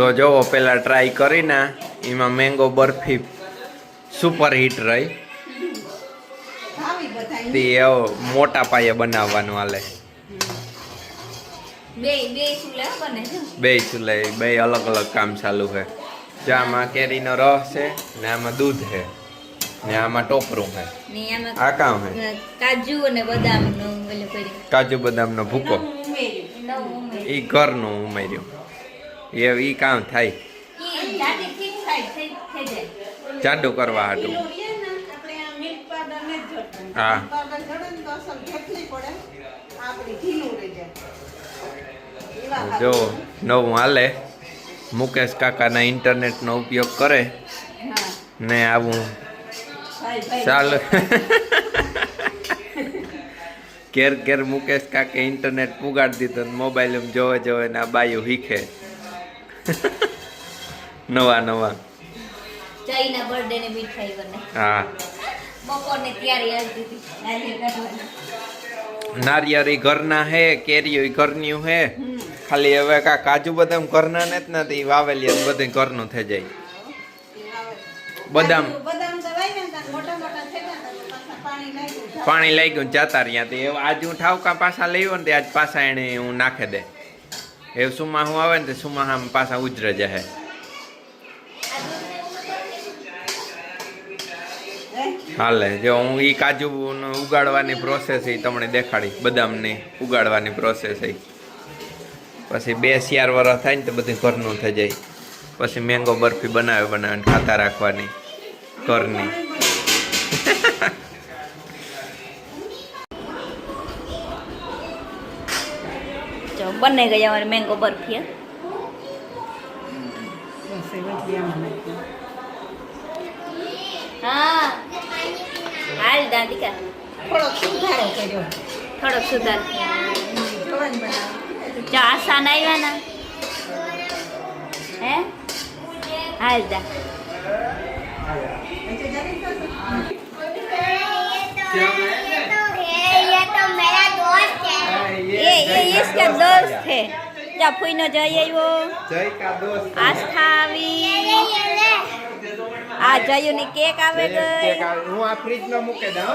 તો જુઓ પેલા ટ્રાય કરીને એમાં મેંગો બરફી સુપર હિટ રહી. તે એવો મોટા પાયે બનાવવાનું હાલે. બે ચૂલે બે અલગ અલગ કામ ચાલુ છે. જે આમાં કેરીનો રસ છે ને આમાં દૂધ છે ને આમાં ટોપરું છે. આ કામ છે. કાજુ અને બદામનું કાજુ બદામનો ભૂકો. એ ઘરનું ઉમેર્યું. એ ઈ કામ થાય. જાડી કરવા હાટું. પેલું ઈએ ને, આપણે આ milk powder ને જ જડતું. હા. જો નવું હાલે. મુકેશ કાકાના ઇન્ટરનેટનો ઉપયોગ કરે. ને આવું. ચાલ. ઘેર ઘેર મુકેશ કાકે ઇન્ટરનેટ પુગાડી દીધો ને મોબાઈલ જોવે જોવે ને આ બાયું શીખે. નવા નવા. જયના બર્થડે ને મીઠાઈ બને. હા. બપોરને તૈયારી આવી દીધી નારિયેળ કાઢવાની. ઘરના હે કેરીઓ ઘરનું હે. ખાલી હવે કા કાજુ બદામ ઘરના ને જ નથી વાવેલી બધું ઘરનું થઈ જાય. બદામ. હતા, હતા. પાણી લઈ ગયું જાતા રહ્યા તે. આજ હું ઠાવકા પાછા લઈ ને આજ પાછા એને હું નાખે દે. એ સુમા હું આવે ને તે સુમા આમ પાછા ઉજરે જાય હાલે જો હું એ કાજુ ઉગાડવાની પ્રોસેસ એ તમને દેખાડી બદામની ઉગાડવાની પ્રોસેસ એ પછી બે ચાર વર્ષ થાય ને તો બધું ઘરનું થઈ જાય પછી મેંગો બરફી બનાવે બનાવીને ખાતા રાખવાની ઘરની બને ગઈ અમારી મેંગો બરફી હે. બસ એ બધી આમાં નાખી. હા હાલ દાંતિકા થોડોક સુધારો કર્યો થોડોક સુધાર જોવાન બનાવી જો આસાન આવ્યા ને હે હાલ દા એટલે વીસ કે દસ છે. ત્યાં ફૂઈનો જય આવ્યો આસ્થા આવી આ જયુ ની કેક આવે ગઈ. હું આ ફ્રીજમાં મૂકી દઉં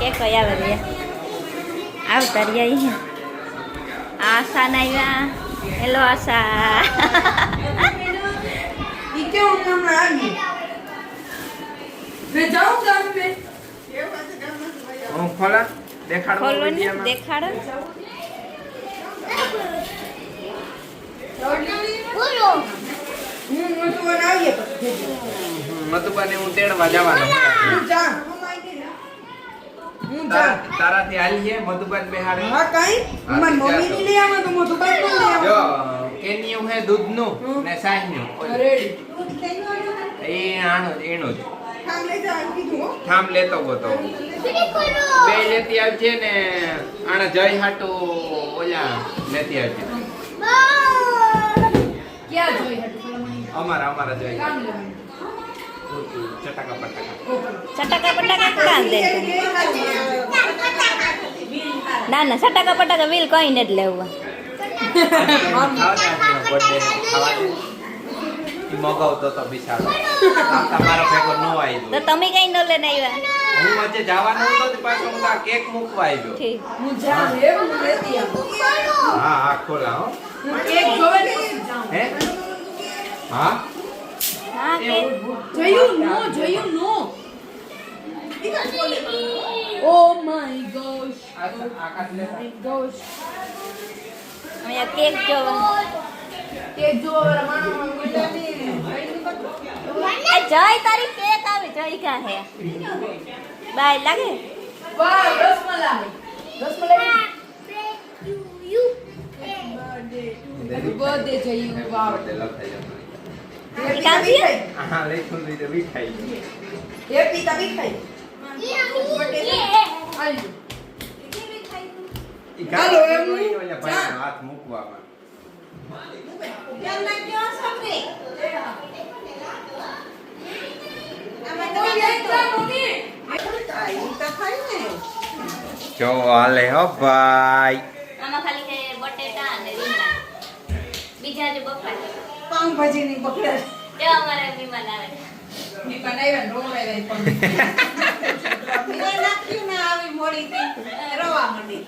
કેક કઈ આવે રે. આવતા રહ્યા આશા ના આવ્યા હેલો આશા. કેવું કામ આવી મેં જાઉં ગામ મેં હું ખોલા? દેખાડો ને. દેખાડો. હું મધુબાને હું તેડવા જવાનો હું તારાથી હાલીએ મધુબાન બેહાડે. હા કઈ? મારી મમ્મી ની લઈ આવે તો મોટું બાઈક લઈ જો આવે કેન્યું હે દૂધનું ને એ આનો જ એનું જ હો? થામ લેતો ગોતો બે લેતી આવજે ને આને જય હાટુ ઓલા લેતી આવજે. ક્યાં જોઈ હતી અમારા અમારા જય ચટાકા પટાકા ચટાકા પટાકા કાં દે ના ના ચટાકા પટાકા વીલ કઈ ને જ લેવું મગાવતો તો બિચારો. તમારો ભેગો નો તો તમે કઈ ન લઈને આવ્યા? હું વચ્ચે જવાનો હતો તો પાછો હું આ કેક મૂકવા આવ્યો. હું જા હે? હું લેતી આવું. હા હા ખોલા હો. હું કેક જોવે ને? હે? હા? હા કે જોયું? નો જોયું? નો. Oh my ગોશ. આકાશ લેતા ગોશ અહીંયા કેક જોવા. કેક જોવા માણસ એ જય તારી કેક આવે જય કા હે બાય લાગે વાહ રસમલાઈ રસમલાઈ હેપી બર્થડે જયું વાવ એ કામ છે હા લઈ છું લીધે બી ખાઈ હેપી તબી ખાઈ આલ્યું ઈ હાલો, ગાડી એમ જોઈ ઓલા જા. ભાઈનો હાથ મૂકવામાં કેમ નાખ્યો સાબરી આમાં તો કોઈ એક જા તો હાલે હો ભાઈ. આમાં ખાલી છે બટેટા અને રીંગણા બીજા જે બફા પાઉંભાજીની બકરા જો અમારે મહેમાન આવે. નીકળ આવ્યા ને રોવડાવ્યા પણ. મેં નાખ્યું ને આવી રવા મંડી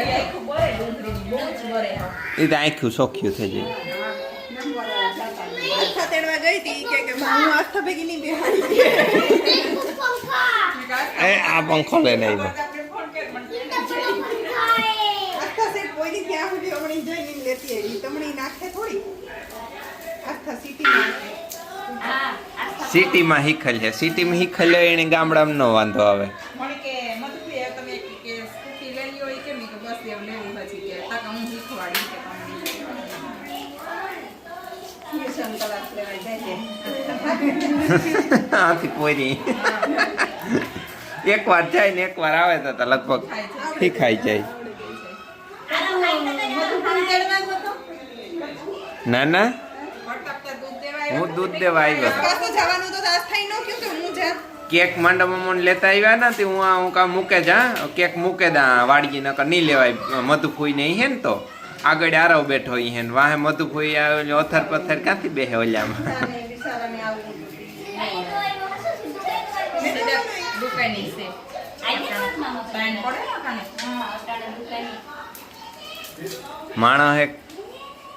ને ને ને જ બરે હા. એ તો આખું સોખ્યું થઈ જાય ગઈ હતી કે કે હું આસ્થા ભેગી નહીં એ આ પંખો લઈને આવી. તમણી નાખે થોડી? આસ્થા સિટીમાં હા આસ્થા સિટીમાં હિખલ છે. સિટીમાં હિખલ એને ગામડામાં નો વાંધો આવે. આથી પોરી. એક વાર જાય ને એક વાર આવે તો લગભગ જાય ખાઈ તો ના ના. હું દૂધ દેવા આવ્યો. કેક મંડપમાં મને લેતા આવ્યા ને તે હું હું કામ મૂકે જા કેક મૂકે દા વાડગી, નકર નહીં લેવાય. મધુફૂઈ નહીં હે ને તો. આગળ આરવ બેઠો હે ને વાહે મધુફૂઈ આવે આવ્યો ઓથર પથ્થર ક્યાંથી બેહે ઓલામાં? એટલે કાંઈ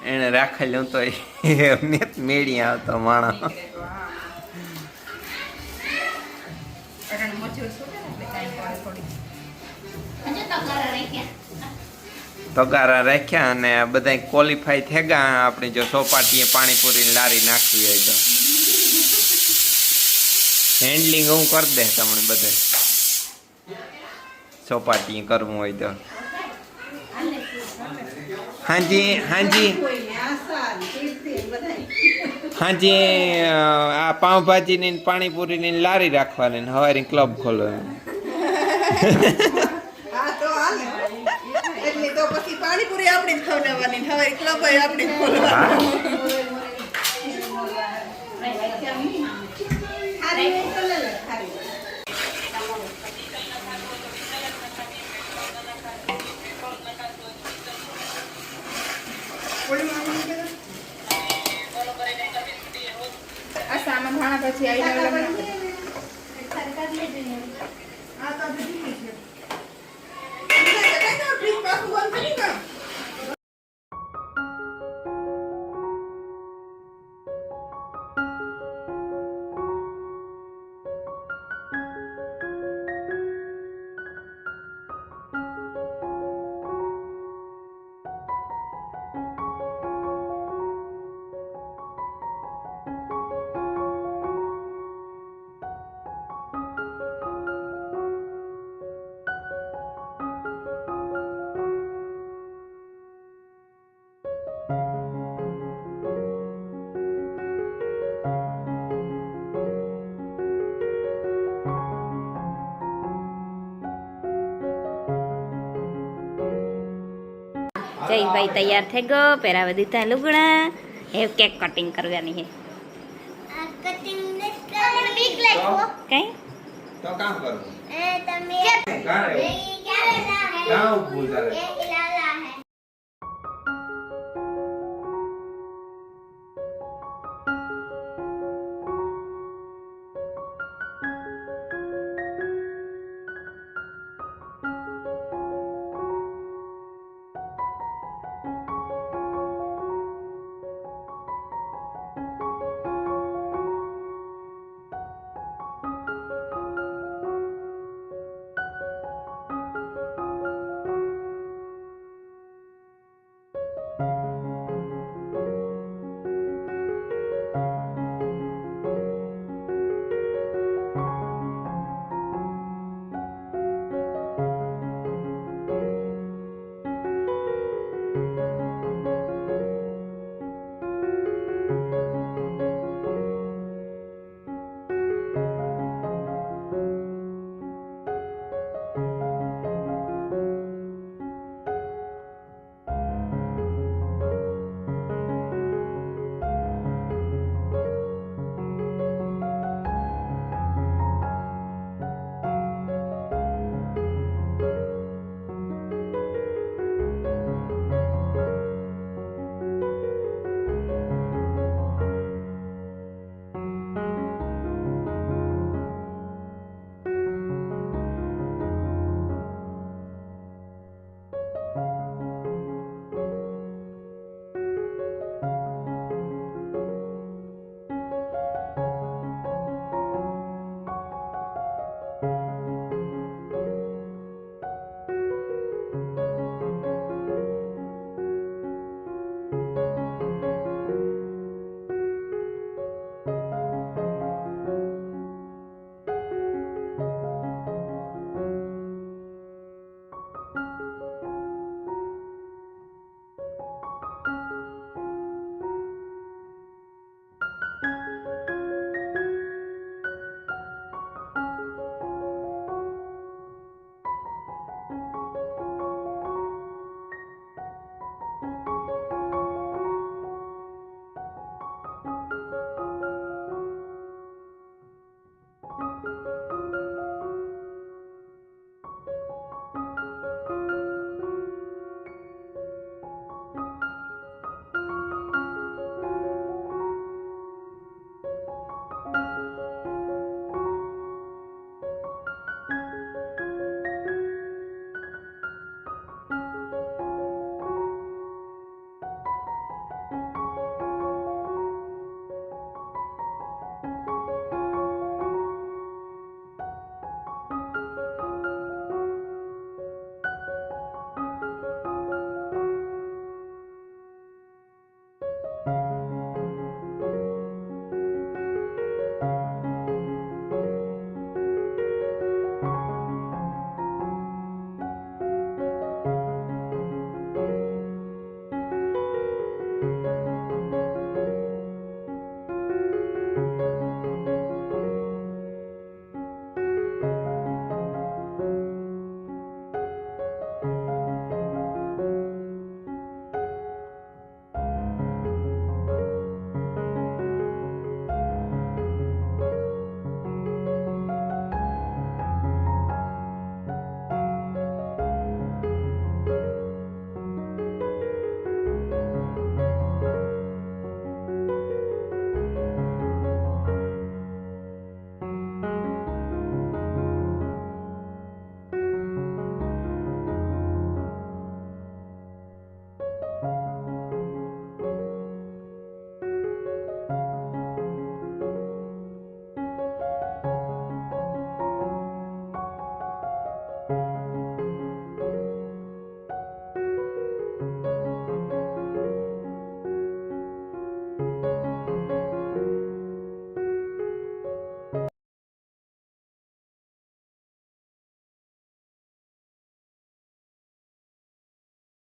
એને થોડી હજુ તો મેળી આવતો ગયા. તગારા રાખ્યા અને બધા ક્વોલિફાય થઈ ગયા. આપણે જો સોપાટીએ પાણીપુરી લારી નાખવી હોય તો. હેન્ડલિંગ હું કરી દે તમને બધે સોપાટીએ કરવું હોય તો. હાજી હાજી. હાજી આ પાવભાજીની ને પાણીપુરીની ને લારી રાખવાની ને હવારી ક્લબ પછી પાણીપુરી આપણી ખવડાવવાની ને હવે ક્લબ આપણી ખોલવાની. પછી આવીને જયભાઈ તૈયાર થઈ ગયો પહેરાવી દીધા લુગડા. એ કેક કટિંગ કરવાની છે. કઈ? તો કામ કરવું. તમે